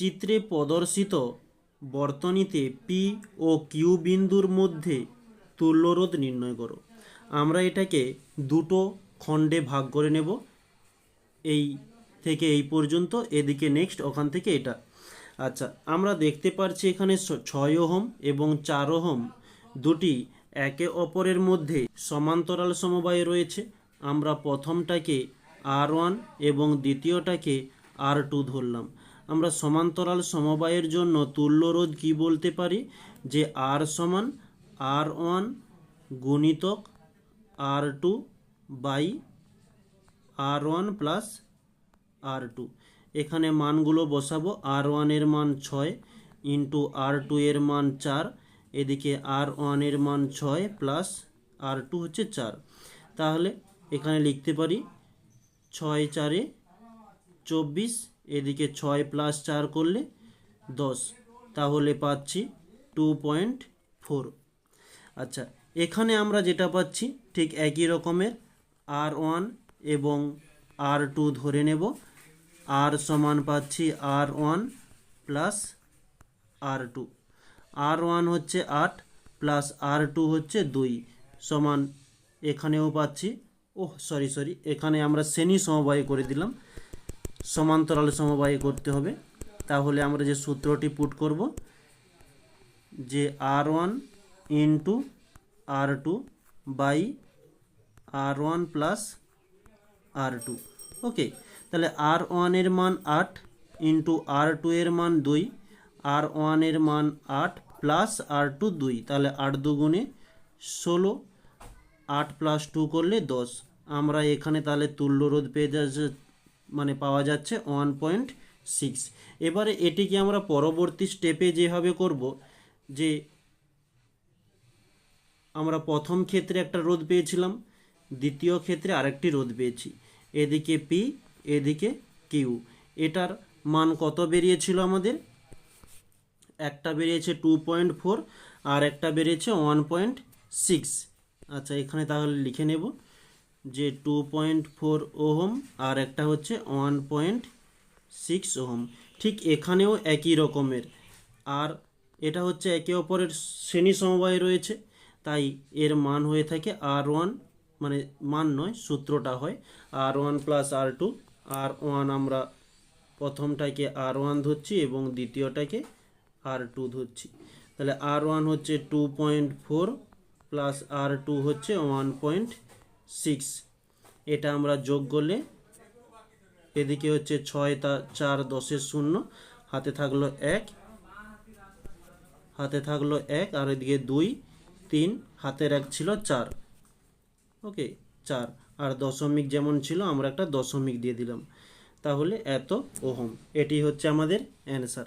চিত্রে প্রদর্শিত বর্তনীতে পি ও কিউ বিন্দুর মধ্যে তুল্যরোধ নির্ণয় করো। আমরা এটাকে দুটো খণ্ডে ভাগ করে নেব। এই থেকে এই পর্যন্ত, এদিকে নেক্সট ওখান থেকে এটা। আচ্ছা আমরা দেখতে পারছি এখানে ছয় ওহম এবং চার ওহম দুটি একে অপরের মধ্যে সমান্তরাল সমবায়ে রয়েছে। আমরা প্রথমটাকে আর ওয়ান এবং দ্বিতীয়টাকে আর টু ধরলাম। আমরা সমান্তরাল সমবায়ের জন্য তুল্যরোধ কি বলতে পারি? যে আর সমান আর ওয়ান গুণিতক R two by R one plus R two এখানে মানগুলো বসাবো। আর ওয়ানের মান ছয় ইন্টু আর টু এর মান চার। এদিকে আর ওয়ানের মান ছয় প্লাস আর টু হচ্ছে চার। তাহলে এখানে লিখতে পারি ছয় চারে চব্বিশ এদিকে ছয় প্লাস চার করলে দশ। তাহলে পাচ্ছি টু পয়েন্ট ফোর আচ্ছা এখানে আমরা যেটা পাচ্ছি ঠিক একই রকমের আর ওয়ান এবং আর টু ধরে নেব। আর সমান পাচ্ছি R one plus R two R one হচ্ছে আট প্লাস আর টু হচ্ছে দুই। সমান এখানেও পাচ্ছি, ওহ সরি সরি এখানে আমরা শ্রেণি সমবায় করে দিলাম। সমান্তরাল সমবায় করতে হবে। তাহলে আমরা যে সূত্রটি পুট করব, যে R one into R two by R one plus R two okay তাহলে আর ওয়ানের মান আট ইন্টু আর টু এর মান দুই আর ওয়ানের মান আট প্লাস আর টু দুই, তাহলে আট দুগুণে ষোলো, আট প্লাস টু করলে দশ। আমরা এখানে তাহলে তুল্যরোধ পেয়ে যাচ্ছে মানে পাওয়া যাচ্ছে ওয়ান পয়েন্ট সিক্স এবারে এটিকে আমরা পরবর্তী স্টেপে যেভাবে করব, যে আমরা প্রথম ক্ষেত্রে একটা রোধ পেয়েছিলাম, দ্বিতীয় ক্ষেত্রে আরেকটি রোধ পেয়েছি। এদিকে পি এদিকে কিউ এটার মান কত বেরিয়েছিল আমাদের? একটা বেরিয়েছে টু পয়েন্ট ফোর আর একটা বেরিয়েছে ওয়ান পয়েন্ট সিক্স আচ্ছা এখানে তাহলে লিখে নেব। যে টু পয়েন্ট ফোর ওহম আর একটা হচ্ছে ওয়ান পয়েন্ট সিক্স ওহম। ঠিক এখানেও একই রকমের। আর এটা হচ্ছে একে অপরের শ্রেণি সমবায় রয়েছে, তাই এর মান হয়ে থাকে আর ওয়ান মানে মান নয়, সূত্রটা হয় R one plus R two R one আমরা প্রথমটাকে আর ওয়ান ধরছি এবং দ্বিতীয়টাকে আর টু ধরছি। তাহলে আর ওয়ান হচ্ছে two point four plus R two হচ্ছে ওয়ান পয়েন্ট সিক্স এটা আমরা যোগ করলে এদিকে হচ্ছে ছয় তা চার দশের শূন্য, হাতে থাকল এক, হাতে থাকল এক, আর এদিকে দুই, তিন, হাতের এক ছিল চার। ওকে, চার। আর দশমিক যেমন ছিল, আমরা একটা দশমিক দিয়ে দিলাম। তাহলে এত ওহম। এটি হচ্ছে আমাদের অ্যান্সার।